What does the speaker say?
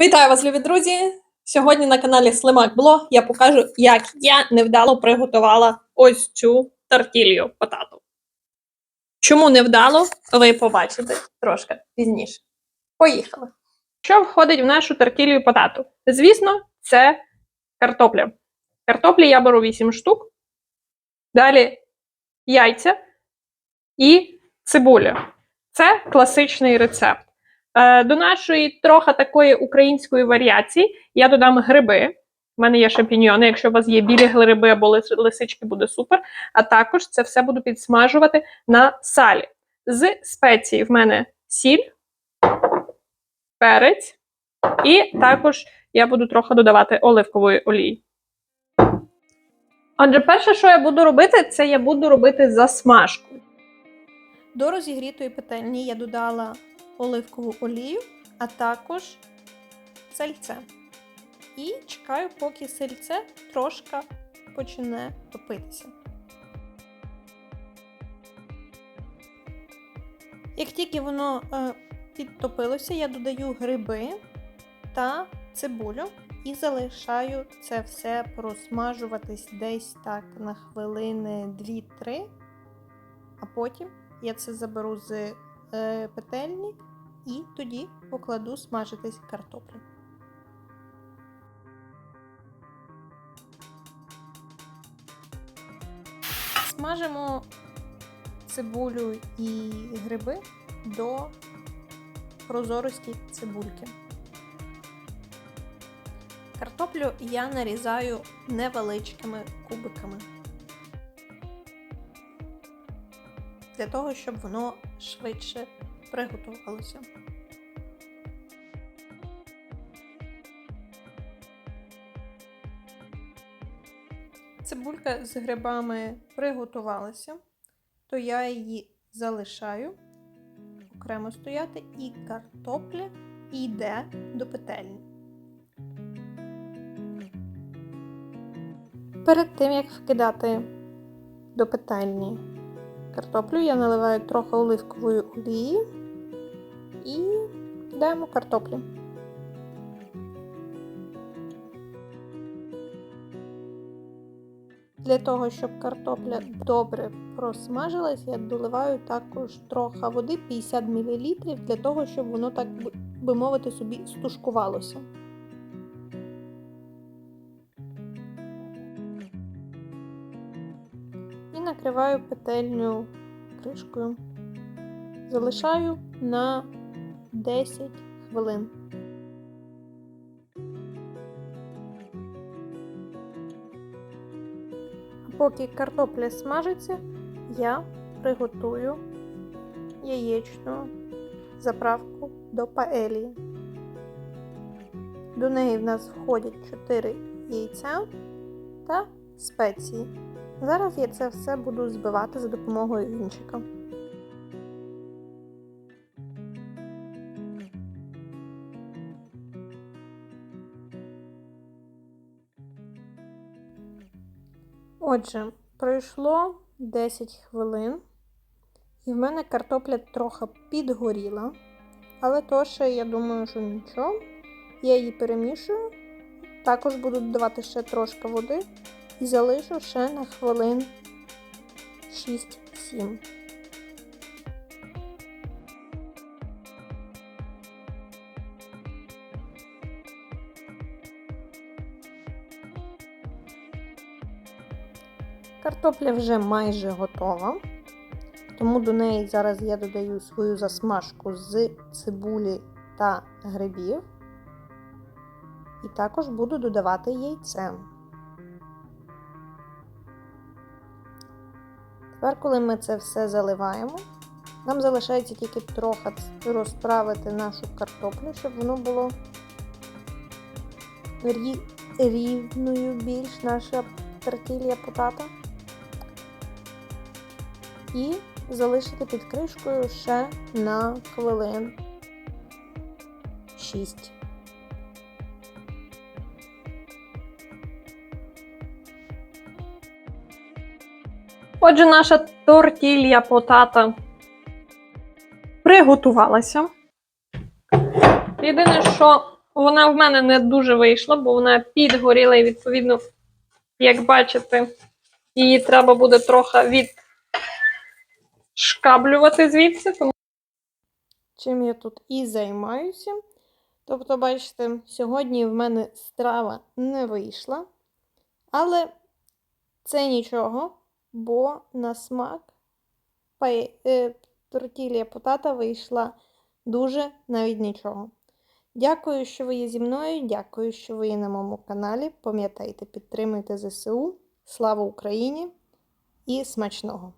Вітаю вас, любі друзі! Сьогодні на каналі Слимак Блог я покажу, як я невдало приготувала ось цю тортілью потату. Чому невдало, ви побачите трошки пізніше. Поїхали. Що входить в нашу тортілью потату? Звісно, це картопля. Картоплі я беру 8 штук. Далі яйця і цибуля. Це класичний рецепт. Е, До нашої трохи такої української варіації я додам гриби. У мене є шампіньйони. Якщо у вас є білі гриби або лисички, буде супер. А також це все буду підсмажувати на салі. З спеції в мене сіль, перець, і також я буду трохи додавати оливкової олії. Отже, перше, що я буду робити, це я буду робити засмажку. До розігрітої петельні я додала оливкову олію, а також сальце. І чекаю, поки сальце трошки почне топитися. Як тільки воно е, підтопилося, я додаю гриби та цибулю і залишаю це все просмажуватись десь так на хвилини 2-3, а потім я це заберу з петельні і тоді покладу смажитись картоплю. Смажимо цибулю і гриби до прозорості цибульки. Картоплю я нарізаю невеличкими кубиками. Для того, щоб воно швидше приготувалося. Цибулька з грибами приготувалася, то я її залишаю окремо стояти, і картопля йде до петельні. Перед тим, як вкидати до петельні картоплю, я наливаю трохи оливкової олії і кидаємо картоплю. Для того, щоб картопля добре просмажилась, я доливаю також трохи води 50 мл для того, щоб воно, так би мовити, собі стушкувалося. Накриваю петельню кришкою. Залишаю на 10 хвилин. Поки картопля смажиться, я приготую яєчну заправку до паелії. До неї в нас входять 4 яйця та спеції. Зараз я це все буду збивати за допомогою вінчика. Отже, пройшло 10 хвилин, і в мене картопля трохи підгоріла, але то ще я думаю, що нічого. Я її перемішую, також буду додавати ще трошки води і залишу ще на хвилин 6-7. Картопля вже майже готова, тому до неї зараз я додаю свою засмажку з цибулі та грибів. І також буду додавати яйце. Тепер, коли ми це все заливаємо, нам залишається тільки трохи розправити нашу картоплю, щоб воно було рівною більш наша тортілія потата. І залишити під кришкою ще на хвилин 6. Отже, наша тортілля потата приготувалася. Єдине, що вона в мене не дуже вийшла, бо вона підгоріла і, відповідно, як бачите, її треба буде трохи відшкаблювати звідси. Тому чим я тут і займаюся. Тобто, бачите, сьогодні в мене страва не вийшла, але це нічого, бо на смак е, тортілія потата вийшла дуже навіть нічого. Дякую, що ви є зі мною. Дякую, що ви є на моєму каналі. Пам'ятайте, підтримуйте ЗСУ. Слава Україні і смачного!